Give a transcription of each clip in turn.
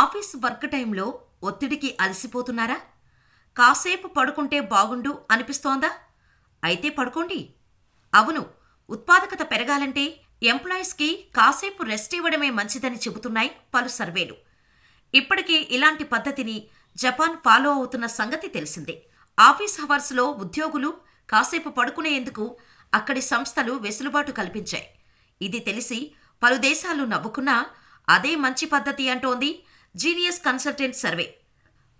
Office work టైంలో ఒత్తిడికి అలసిపోతున్నారా? కాసేపు పడుకుంటే బాగుండు అనిపిస్తోందా? అయితే పడుకోండి. అవును ఉత్పాదకత పెరగాలంటే ఎంప్లాయీస్కి కాసేపు రెస్ట్ ఇవ్వడమే మంచిదని చెబుతున్నాయి పలు సర్వేలు. ఇప్పటికే ఇలాంటి పద్ధతిని జపాన్ ఫాలో అవుతున్న సంగతి తెలిసిందే. ఆఫీస్ హవర్స్లో ఉద్యోగులు కాసేపు పడుకునేందుకు అక్కడి సంస్థలు వెసులుబాటు కల్పించాయి. ఇది తెలిసి పలు దేశాలు నవ్వుకున్నా అదే మంచి పద్ధతి అంటోంది జీనియస్ కన్సల్టెంట్ సర్వే.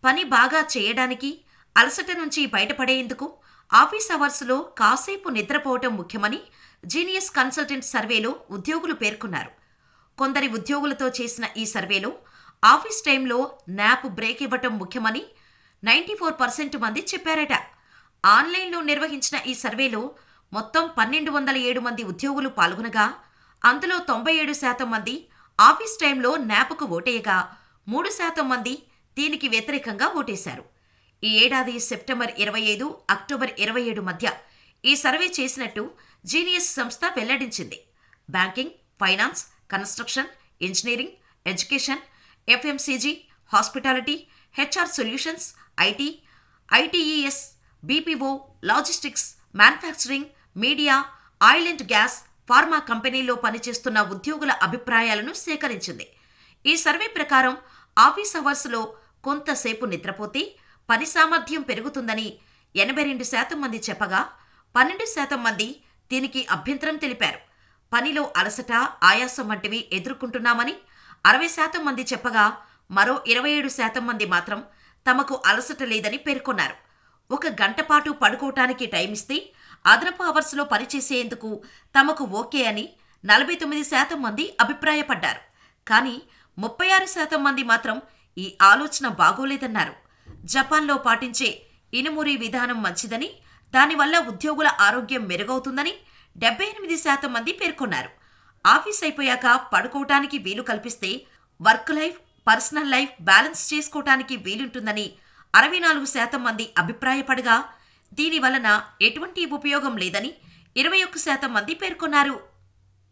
పని బాగా చేయడానికి అలసట నుంచి బయటపడేందుకు ఆఫీస్ అవర్స్లో కాసేపు నిద్రపోవటం ముఖ్యమని జీనియస్ కన్సల్టెంట్ సర్వేలో ఉద్యోగులు పేర్కొన్నారు. కొందరి ఉద్యోగులతో చేసిన ఈ సర్వేలో ఆఫీస్ టైంలో నాప్ బ్రేక్ ఇవ్వటం ముఖ్యమని నైంటీ ఫోర్ పర్సెంట్ మంది చెప్పారట. ఆన్లైన్లో నిర్వహించిన ఈ సర్వేలో మొత్తం పన్నెండు వందల ఏడు మంది ఉద్యోగులు పాల్గొనగా అందులో తొంభై ఏడు శాతం మంది ఆఫీస్ టైంలో నాప్కు ఓటేయగా మూడు శాతం మంది దీనికి వ్యతిరేకంగా ఓటేశారు. ఈ ఏడాది సెప్టెంబర్ ఇరవై ఐదు అక్టోబర్ ఇరవై ఏడు మధ్య ఈ సర్వే చేసినట్టు జీనియస్ సంస్థ వెల్లడించింది. Banking finance construction engineering education FMCG hospitality HR solutions IT ITES BPO logistics manufacturing media oil and gas pharma కంపెనీలో పనిచేస్తున్న ఉద్యోగుల అభిప్రాయాలను సేకరించింది. ఈ సర్వే ప్రకారం ఆఫీస్ అవర్స్లో కొంతసేపు నిద్రపోతే పని సామర్థ్యం పెరుగుతుందని ఎనభై రెండు శాతం మంది చెప్పగా పన్నెండు శాతం మంది దీనికి అభ్యంతరం తెలిపారు. పనిలో అలసట ఆయాసం వంటివి ఎదుర్కొంటున్నామని అరవై శాతం మంది చెప్పగా మరో ఇరవై ఏడు శాతం మంది మాత్రం తమకు అలసట లేదని పేర్కొన్నారు. ఒక గంట పాటు పడుకోవటానికి టైం ఇస్తే అదనపు అవర్స్లో పనిచేసేందుకు తమకు ఓకే అని నలభై తొమ్మిది శాతం మంది అభిప్రాయపడ్డారు. కానీ ముప్పై ఆరు శాతం మంది మాత్రం ఈ ఆలోచన బాగోలేదన్నారు. జపాన్లో పాటించే ఇనుమురి విధానం మంచిదని దానివల్ల ఉద్యోగుల ఆరోగ్యం మెరుగవుతుందని డెబ్బై ఎనిమిది శాతం మంది పేర్కొన్నారు. ఆఫీస్ అయిపోయాక పడుకోవటానికి వీలు కల్పిస్తే work life personal life balance చేసుకోవటానికి వీలుంటుందని అరవై నాలుగు శాతం మంది అభిప్రాయపడగా దీని వలన ఎటువంటి ఉపయోగం లేదని ఇరవై ఒక్క శాతం మంది పేర్కొన్నారు.